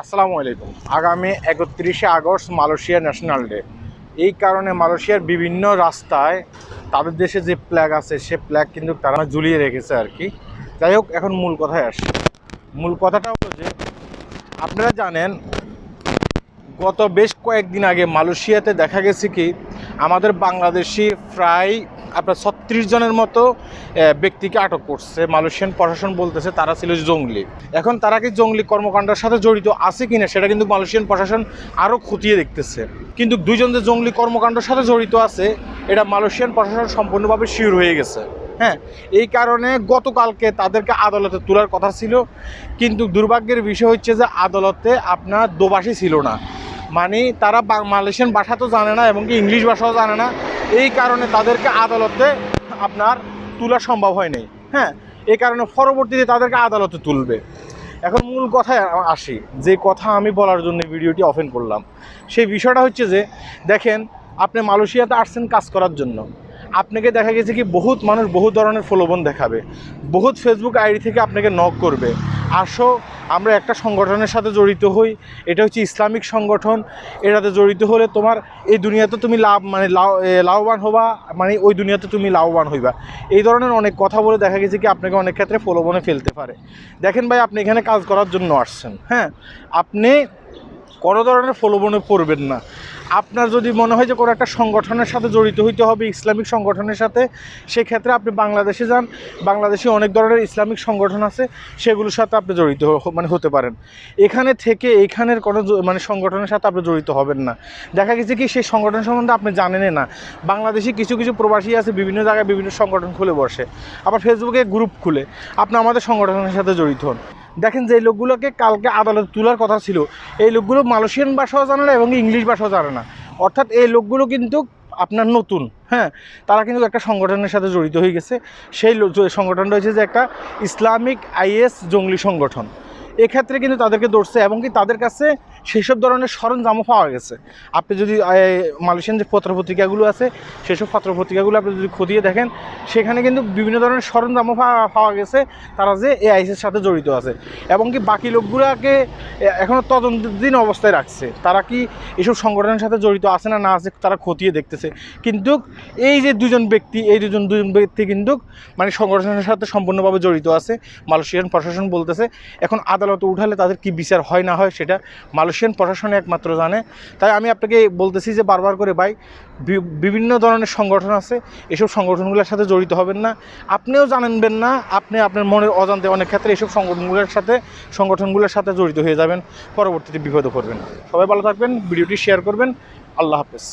আসসালামু আলাইকুম। আগামী একত্রিশে আগস্ট মালয়েশিয়া ন্যাশনাল ডে। এই কারণে মালয়েশিয়ার বিভিন্ন রাস্তায় তাদের দেশে যে ফ্ল্যাগ আছে, সে ফ্ল্যাগ কিন্তু তারা ঝুলিয়ে রেখেছে আর কি। যাই হোক, এখন মূল কথায় আসে। মূল কথাটা হলো যে, আপনারা জানেন, গত বেশ কয়েকদিন আগে মালয়েশিয়াতে দেখা গেছে কি, আমাদের বাংলাদেশি প্রায় আপনার ছত্রিশ জনের মতো ব্যক্তিকে আটক করছে। মালয়েশিয়ান প্রশাসন বলতেছে তারা ছিল জঙ্গলি। এখন তারা কি জঙ্গলি কর্মকাণ্ডের সাথে জড়িত আছে কিনা, সেটা কিন্তু মালয়েশিয়ান প্রশাসন আরও খতিয়ে দেখতেছে। কিন্তু দুইজন যে জঙ্গলি কর্মকাণ্ডের সাথে জড়িত আছে, এটা মালয়েশিয়ান প্রশাসন সম্পূর্ণভাবে শিওর হয়ে গেছে। হ্যাঁ এই কারণে গতকালকে তাদেরকে আদালতে তোলার কথা ছিল। কিন্তু দুর্ভাগ্যের বিষয় হচ্ছে যে আদালতে আপনার দোবাসী ছিল না। মানে তারা মালয়েশিয়ান ভাষা তো জানে না, এবং কি ইংলিশ ভাষাও জানে না। এই কারণে তাদেরকে আদালতে আপনার তোলা সম্ভব হয়নি হ্যাঁ এই কারণে পরবর্তীতে তাদেরকে আদালতে তুলবে। এখন মূল কথায় আসি, যে কথা আমি বলার জন্য ভিডিওটি ওপেন করলাম। সেই বিষয়টা হচ্ছে যে, দেখেন, আপনি মালয়েশিয়াতে আসছেন কাজ করার জন্য। আপনাকে দেখা গেছে কি, বহুত মানুষ বহু ধরনের প্রলোভন দেখাবে। বহুত ফেসবুক আইডি থেকে আপনাকে নক করবে। আসো আমরা একটা সংগঠনের সাথে জড়িত হই, এটা হচ্ছে ইসলামিক সংগঠন, এটাতে জড়িত হলে তোমার এই দুনিয়াতে তুমি লাভ মানে লাভ লাভবান হবা মানে ওই দুনিয়াতে তুমি লাভবান হইবা। এই ধরনের অনেক কথা বলে দেখা গেছে কি আপনাকে অনেক ক্ষেত্রে প্রলোভনে ফেলতে পারে। দেখেন ভাই, আপনি এখানে কাজ করার জন্য আসছেন হ্যাঁ? আপনি কোনো ধরনের প্রলোভনে পড়বেন না। আপনার যদি মনে হয় যে কোনো একটা সংগঠনের সাথে জড়িত হইতে হবে, ইসলামিক সংগঠনের সাথে, সেক্ষেত্রে আপনি বাংলাদেশে যান। বাংলাদেশে অনেক ধরনের ইসলামিক সংগঠন আছে, সেগুলোর সাথে আপনি জড়িত মানে হতে পারেন। এখানে থেকে এখানের কোনো মানে সংগঠনের সাথে আপনি জড়িত হবেন না। দেখা গেছে কি, সেই সংগঠন সম্বন্ধে আপনি জানেনই না। বাংলাদেশে কিছু কিছু প্রবাসী আছে, বিভিন্ন জায়গায় বিভিন্ন সংগঠন খুলে বসে। আবার ফেসবুকে গ্রুপ খুলে। আপনি আমাদের সংগঠনের সাথে জড়িত হন। দেখেন যে লোকগুলোকে কালকে আদালতে তোলার কথা ছিল, এই লোকগুলো মালয়েশিয়ান ভাষাও জানে না এবং ইংলিশ ভাষাও জানে না। অর্থাৎ এই লোকগুলো কিন্তু আপনার নতুন হ্যাঁ? তারা কিন্তু একটা সংগঠনের সাথে জড়িত হয়ে গেছে। সেই সংগঠন রয়েছে সংগঠনটা হচ্ছে যে একটা ইসলামিক আইএস জঙ্গলি সংগঠন। এক্ষেত্রে কিন্তু তাদেরকে ধরছে এবং কি তাদের কাছে সেসব ধরনের সরঞ্জামও পাওয়া গেছে। আপনি যদি মালয়েশিয়ান যে পত্রপত্রিকাগুলো আছে, সেসব পত্রপত্রিকাগুলো আপনি যদি খতিয়ে দেখেন, সেখানে কিন্তু বিভিন্ন ধরনের সরঞ্জামও পাওয়া- গেছে, তারা যে এই আইসের সাথে জড়িত আছে। এবং কি বাকি লোকগুলোকে এখনও তদন্তাধীন অবস্থায় রাখছে। তারা কি এসব সংগঠনের সাথে জড়িত আছে না না আছে, তারা খতিয়ে দেখতেছে। কিন্তু এই যে দুজন ব্যক্তি, এই দুজন দুজন ব্যক্তি কিন্তু মানে সংগঠনের সাথে সম্পূর্ণভাবে জড়িত আছে। মালয়েশিয়ান প্রশাসন বলতেছে, এখন আদালতে উঠালে তাদের কি বিচার হয় না হয়, সেটা মালয়েশিয়ান প্রশাসনে একমাত্র জানে। তাই আমি আপনাকে বলতেছি যে বারবার করে, ভাই বিভিন্ন ধরনের সংগঠন আছে। এসব সংগঠনগুলোর সাথে জড়িত হবেন না। আপনিও জানেনবেন না, আপনি আপনার মনের অজান্তে অনেক ক্ষেত্রে এসব সংগঠনগুলোর সাথে সংগঠনগুলোর সাথে জড়িত হয়ে যাবেন। পরবর্তীতে বিপদে পড়বেন সবাই ভালো থাকবেন, ভিডিওটি শেয়ার করবেন। আল্লাহ হাফেজ।